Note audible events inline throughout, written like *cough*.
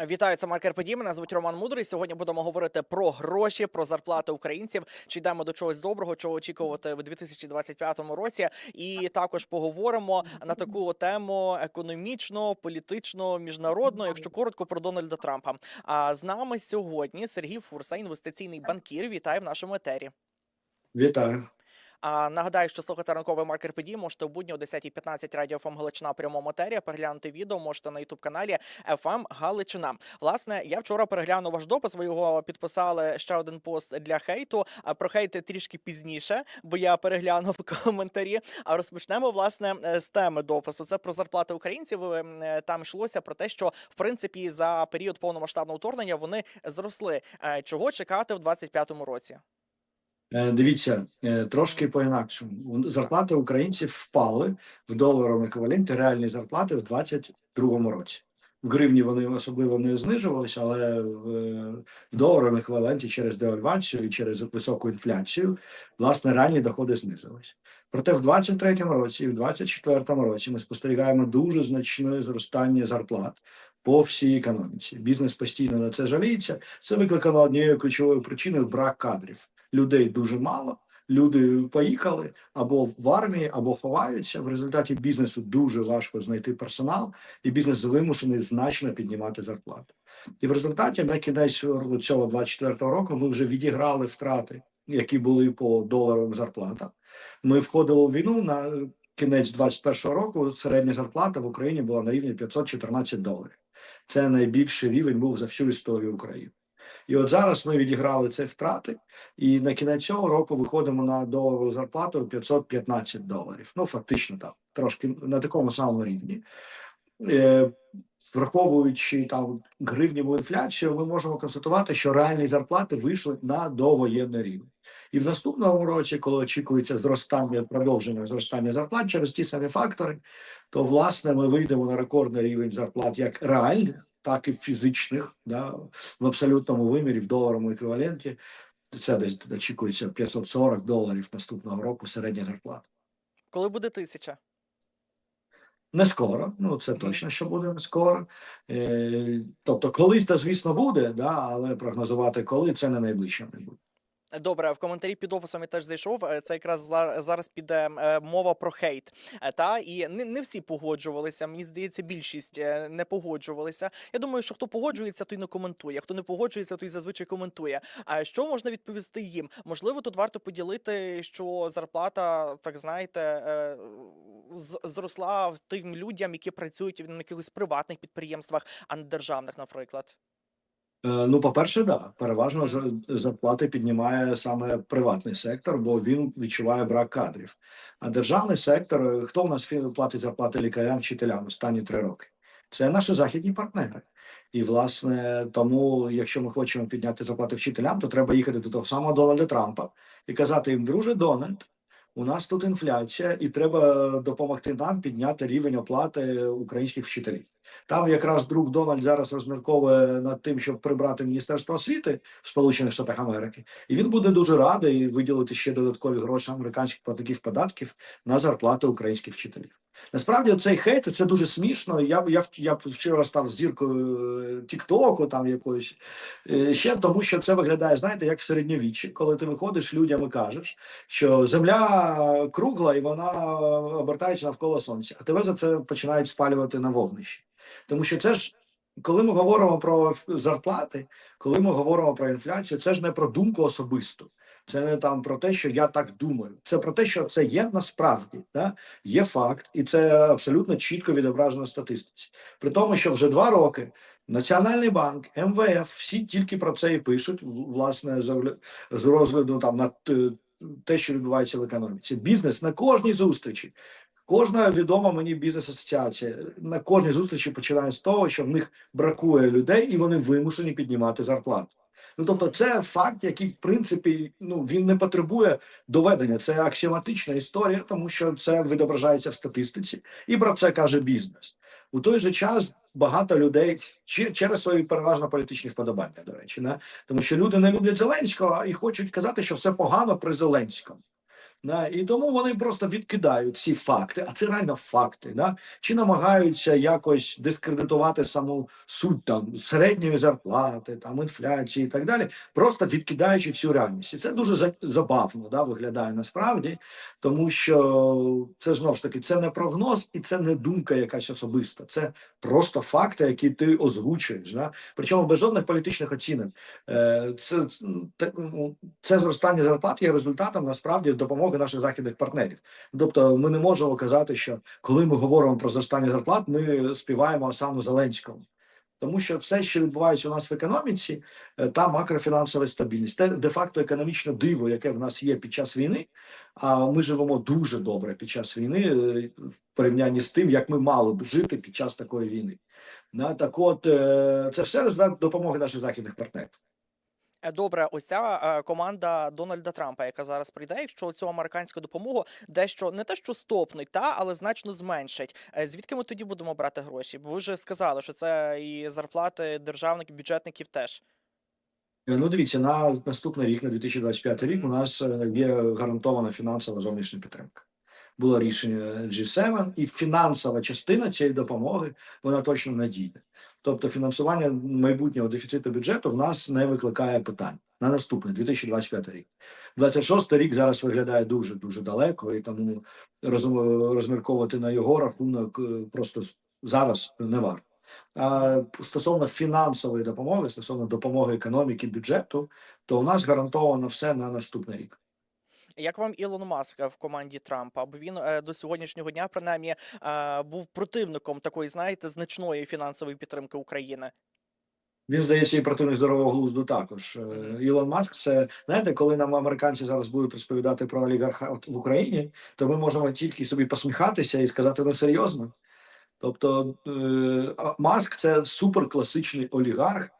Вітаю, це Маркер Подій. Мене звуть Роман Мудрий. Сьогодні будемо говорити про гроші, про зарплати українців. Чи йдемо до чогось доброго, чого очікувати в 2025 році? І також поговоримо на таку тему економічно, політично, міжнародно, якщо коротко про Дональда Трампа. А з нами сьогодні Сергій Фурса, інвестиційний банкір. Вітаю в нашому етері. Вітаю. А нагадаю, що слухати ранковий маркер подій можете у будні о 10.15 радіо ФМ Галичина в прямому етері. Переглянути відео можете на ютуб каналі ФМ Галичина. Власне, я вчора переглянув ваш допис. Ви його підписали ще один пост для хейту. А про хейти трішки пізніше, бо я переглянув *laughs* коментарі. А розпочнемо власне з теми допису. Це про зарплати українців. Е, Там йшлося про те, що в принципі за період повномасштабного вторгнення вони зросли. Е, Чого чекати в 2025 році? Е, Дивіться, е, трошки по-інакшому. Зарплати українців впали в доларовому еквіваленті реальні зарплати в 2022 році. В гривні вони особливо не знижувалися, але в, в доларовому еквіваленті через девальвацію і через високу інфляцію власне реальні доходи знизилися. Проте в 2023 році і в 2024 році ми спостерігаємо дуже значне зростання зарплат по всій економіці. Бізнес постійно на це жаліється. Це викликано однією ключовою причиною брак кадрів. Людей дуже мало. Люди поїхали або в армії, або ховаються. В результаті бізнесу дуже важко знайти персонал, і бізнес вимушений значно піднімати зарплати. І в результаті на кінець цього 24 року ми вже відіграли втрати, які були по доларовим зарплатам. Ми входили у війну на кінець 21 року. Середня зарплата в Україні була на рівні 514 доларів. Це найбільший рівень був за всю історію України. І от зараз ми відіграли ці втрати, і на кінець цього року виходимо на доларову зарплату 515 доларів. Ну, фактично, там трошки на такому самому рівні. Е, Враховуючи там гривневу інфляцію, ми можемо констатувати, що реальні зарплати вийшли на довоєнний рівень. І в наступному році, коли очікується зростання, продовження зростання зарплат через ті самі фактори, то власне ми вийдемо на рекордний рівень зарплат як реальних, так і фізичних, да, в абсолютному вимірі, в доларовому еквіваленті. Це десь очікується 540 доларів наступного року середня зарплата. Коли буде тисяча? Не скоро, ну це точно, що буде не скоро. Е, тобто, колись то, звісно, буде, да, але прогнозувати коли це не найближче не буде. Добре, в коментарі під описом я теж зайшов. е, Це якраз зараз піде е, мова про хейт. Е, Та і не, всі погоджувалися. Мені здається, більшість не погоджувалися. Я думаю, що хто погоджується, той не коментує. Хто не погоджується, той зазвичай коментує. А що можна відповісти їм? Можливо, тут варто поділити, що зарплата, так знаєте, зросла тим людям, які працюють на якихось приватних підприємствах, а не державних, наприклад. Е, Ну, по-перше, да, переважно за- зарплати піднімає саме приватний сектор, бо він відчуває брак кадрів. А державний сектор, е, хто у нас платить зарплати лікарям, вчителям останні три роки? Це наші західні партнери. І, власне, тому, якщо ми хочемо підняти зарплати вчителям, то треба їхати до того самого Дональда Трампа і казати їм, друже Дональд, у нас тут інфляція, і треба допомогти нам підняти рівень оплати українських вчителів. Там якраз друг Дональд зараз розмірковує над тим, щоб прибрати Міністерство освіти в Сполучених Штатах Америки, і він буде дуже радий виділити ще додаткові гроші американських платників податків на зарплати українських вчителів. Насправді цей хейт це дуже смішно. Я я, я вчора став зіркою Тіктоку, там якоюсь е, ще тому, що це виглядає, знаєте, як в середньовіччі, коли ти виходиш людям і кажеш, що земля кругла і вона обертається навколо сонця, а тебе за це починають спалювати на вогнищі. Тому що це ж коли ми говоримо про зарплати, коли ми говоримо про інфляцію, це ж не про думку особисту. Це не там про те, що я так думаю. Це про те, що це є насправді, да? є факт, і це абсолютно чітко відображено в статистиці. При тому, що вже два роки Національний банк, МВФ, всі тільки про це і пишуть, власне, з розгляду там на те, що відбувається в економіці. Бізнес на кожній зустрічі Кожна відома мені бізнес-асоціація на кожній зустрічі починає з того, що в них бракує людей, і вони вимушені піднімати зарплату. Ну тобто, це факт, який в принципі ну він не потребує доведення. Це аксіоматична історія, тому що це відображається в статистиці, і про це каже бізнес. У той же час багато людей через свої переважно політичні вподобання, до речі, не? тому що люди не люблять Зеленського і хочуть казати, що все погано при Зеленському. Да? І тому вони просто відкидають ці факти, а це реально факти. Да? Чи намагаються якось дискредитувати саму суть там середньої зарплати, там інфляції і так далі, просто відкидаючи всю реальність. І це дуже забавно да, виглядає насправді, тому що це знову ж таки це не прогноз і це не думка якась особиста. Це просто факти, які ти озвучуєш. Да? Причому без жодних політичних оцінок. Е, Це, це, ну, це зростання зарплат є результатом насправді допомоги наших західних партнерів. Тобто, ми не можемо казати, що коли ми говоримо про зростання зарплат, ми співаємо саме Зеленському. Тому що все, що відбувається у нас в економіці, е, та макрофінансова стабільність, те де-факто економічне диво, яке в нас є під час війни. А ми живемо дуже добре під час війни е, в порівнянні з тим, як ми мали б жити під час такої війни. Так, от е, це все результат допомоги наших західних партнерів. Е, Добре, ось ця е, команда Дональда Трампа, яка зараз прийде, якщо цю американську допомогу дещо не те, що стопнуть, та але значно зменшать. Е, Звідки ми тоді будемо брати гроші? Бо ви вже сказали, що це і зарплати державників, бюджетників теж. Ну, дивіться, на наступний рік, на 2025 рік, у нас є гарантована фінансова зовнішня підтримка. Було рішення G7, і фінансова частина цієї допомоги вона точно надійна. Тобто, фінансування майбутнього дефіциту бюджету в нас не викликає питань на наступний 2025 рік. 26 рік зараз виглядає дуже дуже далеко, і тому роз- розмірковувати на його рахунок е, просто зараз не варто. А стосовно фінансової допомоги, стосовно допомоги економіки, бюджету, то у нас гарантовано все на наступний рік. Як вам Ілон Маск е, в команді Трампа? Бо він е, до сьогоднішнього дня, принаймні, е, був противником такої, знаєте, значної фінансової підтримки України. Він здається, і противник здорового глузду також. Ілон Маск, це знаєте, коли нам американці зараз будуть розповідати про олігархат в Україні, то ми можемо тільки собі посміхатися і сказати ну серйозно. Тобто Маск це суперкласичний олігарх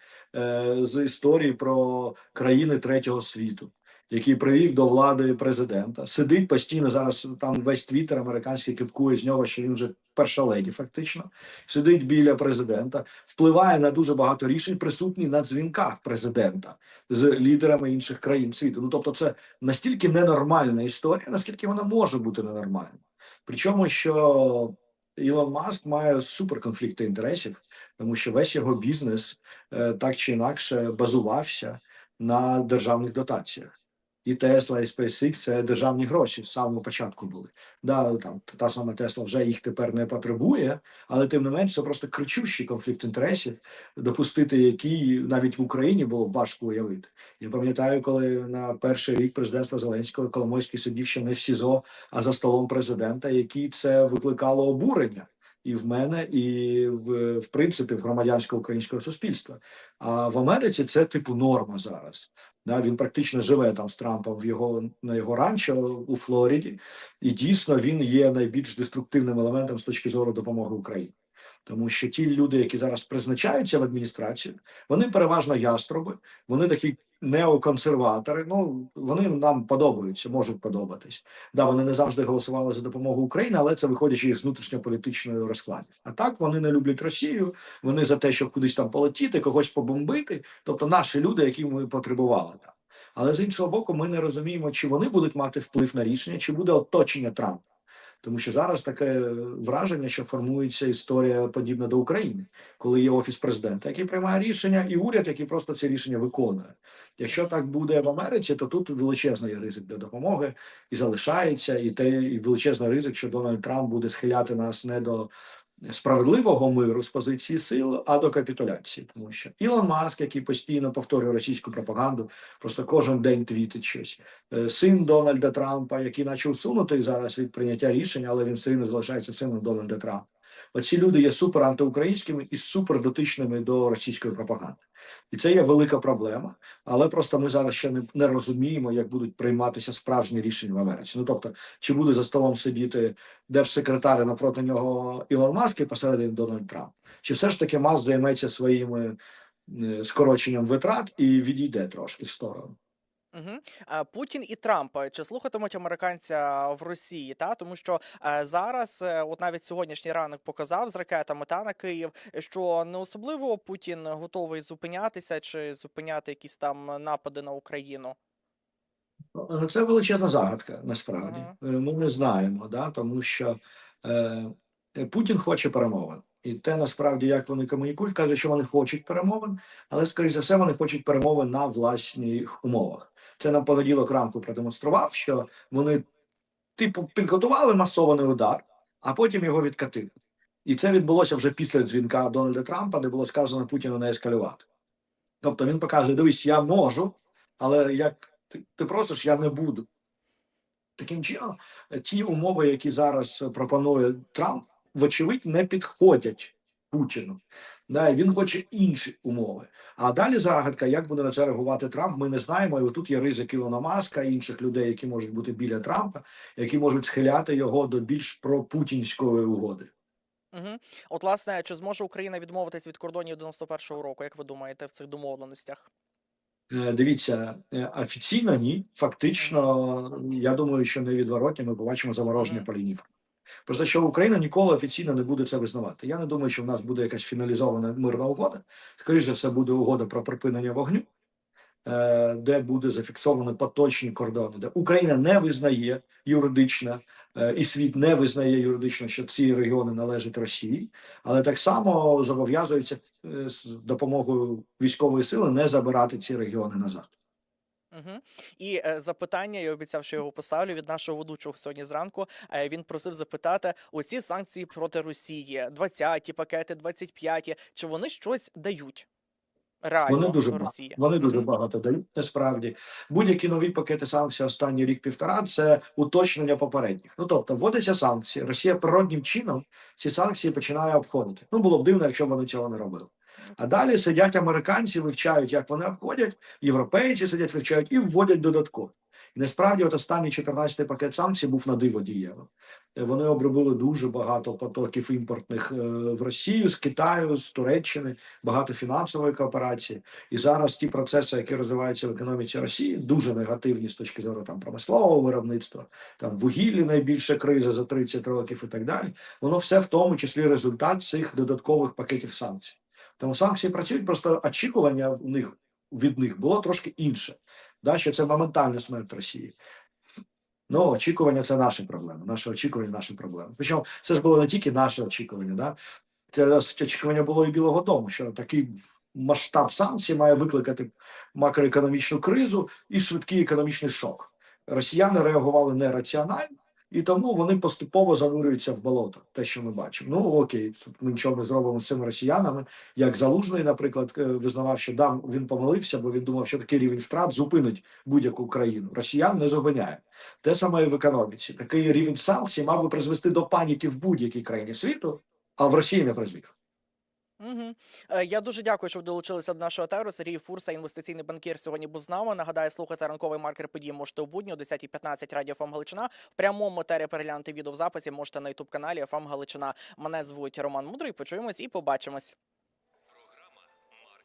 з історії про країни третього світу, який привів до влади президента. Сидить постійно зараз. Там весь твіттер американський кипкує з нього, що він вже перша леді, фактично. Сидить біля президента, впливає на дуже багато рішень, присутній на дзвінках президента з лідерами інших країн світу. Ну тобто, це настільки ненормальна історія, наскільки вона може бути ненормальна. Причому що Ілон Маск має суперконфлікти інтересів, тому що весь його бізнес е, так чи інакше базувався на державних дотаціях. І Тесла, і SpaceX – це державні гроші з самого початку були. Да, там та сама Тесла вже їх тепер не потребує, але тим не менш це просто кричущий конфлікт інтересів, допустити який навіть в Україні було важко уявити. Я пам'ятаю, коли на перший рік президентства Зеленського Коломойський сидів ще не в СІЗО, а за столом президента, який це викликало обурення. І в мене, і в, в принципі в громадянського українського суспільства. А в Америці це типу норма зараз. Да, він практично живе там з Трампом в його на його ранчо у Флориді, і дійсно він є найбільш деструктивним елементом з точки зору допомоги Україні. Тому що ті люди, які зараз призначаються в адміністрацію, вони переважно яструби, вони такі неоконсерватори. Ну вони нам подобаються, можуть подобатись. Да, вони не завжди голосували за допомогу Україні, але це виходячи із внутрішньополітичної розкладів. А так вони не люблять Росію. Вони за те, щоб кудись там полетіти, когось побомбити. Тобто наші люди, які ми потребували там. Але з іншого боку, ми не розуміємо, чи вони будуть мати вплив на рішення, чи буде оточення Трампа. Тому що зараз таке враження, що формується історія подібна до України, коли є офіс президента, який приймає рішення, і уряд, який просто це рішення виконує. Якщо так буде в Америці, то тут величезний ризик для допомоги і залишається, і те і величезний ризик, що Дональд Трамп буде схиляти нас не до справедливого миру з позиції сил, а до капітуляції, тому що Ілон Маск, який постійно повторює російську пропаганду, просто кожен день твітить щось. Е, Син Дональда Трампа, який наче усунутий зараз від прийняття рішення, але він все одно залишається сином Дональда Трампа. Оці люди є супер антиукраїнськими і супер дотичними до російської пропаганди, і це є велика проблема. Але просто ми зараз ще не, не розуміємо, як будуть прийматися справжні рішення в Америці. Ну тобто, чи буде за столом сидіти держсекретар напроти нього Ілон Маск і посередині Дональд Трамп, чи все ж таки Маск займеться своїми е, скороченням витрат і відійде трошки в сторону. Угу. Путін і Трамп е, чи слухатимуть американця в Росії? Та тому що е, зараз, от навіть сьогоднішній ранок показав з ракетами та на Київ, що не особливо Путін готовий зупинятися чи зупиняти якісь там напади на Україну. Це величезна загадка, насправді. Ми не знаємо, да, тому що е, Путін хоче перемовин. І те насправді, як вони комунікують, кажуть, що вони хочуть перемовин, але, скоріш за все, вони хочуть перемовин на власних умовах. Це на понеділок ранку продемонстрував, що вони, типу, підготували масований удар, а потім його відкатили. І це відбулося вже після дзвінка Дональда Трампа, де було сказано Путіну не ескалювати. Тобто він показує: дивись, я можу, але як ти, ти просиш, я не буду. Таким чином, ті умови, які зараз пропонує Трамп, вочевидь, не підходять Путіну. Да, і він хоче інші умови. А далі загадка, як буде на це реагувати Трамп, ми не знаємо. І тут є ризик Ілона Маска і інших людей, які можуть бути біля Трампа, які можуть схиляти його до більш пропутінської угоди. Угу. От, власне, чи зможе Україна відмовитись від кордонів 91-го року, як ви думаєте, в цих домовленостях? Е, Дивіться, е, офіційно ні. Фактично, я думаю, що невідворотні ми побачимо замороження Мгм. по лінії фронту. Просто що Україна ніколи офіційно не буде це визнавати. Я не думаю, що в нас буде якась фіналізована мирна угода. Скоріше за все, буде угода про припинення вогню, е, де буде зафіксовані поточні кордони, де Україна не визнає юридично е, і світ не визнає юридично, що ці регіони належать Росії, але так само зобов'язується е, з допомогою військової сили не забирати ці регіони назад. Угу. І е, запитання, я обіцяв, що його поставлю від нашого ведучого сьогодні зранку. Е, він просив запитати: оці санкції проти Росії, 20-ті пакети, 25-ті, чи вони щось дають? Реально Вони дуже багато. Вони дуже багато дають. Насправді будь-які нові пакети санкцій останній рік півтора це уточнення попередніх. Ну тобто, вводяться санкції. Росія природнім чином ці санкції починає обходити. Ну було б дивно, якщо б вони цього не робили. А далі сидять американці, вивчають, як вони обходять. Європейці сидять, вивчають і вводять додатково. І насправді, от останній 14-й пакет санкцій був на диво дієвим. Вони обробили дуже багато потоків імпортних е, в Росію з Китаю, з Туреччини, багато фінансової кооперації. І зараз ті процеси, які розвиваються в економіці Росії, дуже негативні з точки зору там промислового виробництва, там вугіллі найбільша криза за 30 років і так далі. Воно все в тому числі результат цих додаткових пакетів санкцій. Тому санкції працюють, просто очікування в них від них було трошки інше. Да, що це моментальна смерть Росії. Ну, очікування це наші проблеми. Наше очікування, наші проблеми. Причому це ж було не тільки наше очікування, да? це очікування було і Білого Дому, що такий масштаб санкцій має викликати макроекономічну кризу і швидкий економічний шок. Росіяни реагували нераціонально, і тому вони поступово занурюються в болото. Те, що ми бачимо. Ну окей, ми нічого не зробимо з цими росіянами. Як Залужний, наприклад, е, визнавав, що дам він помилився, бо він думав, що такий рівень втрат зупинить будь-яку країну. Росіян не зупиняє. Те саме і в економіці. Такий рівень санкцій мав би призвести до паніки в будь-якій країні світу, а в Росії не призвів. Угу. Я дуже дякую, що ви долучилися до нашого етеру. Сергій Фурса, інвестиційний банкір, сьогодні був з нами. Нагадаю, слухати ранковий маркер подій можете у будні о 10.15 Радіо ФМ Галичина. В прямому етері переглянути відео в записі можете на ютуб каналі ФМ Галичина. Мене звуть Роман Мудрий. Почуємось і побачимось.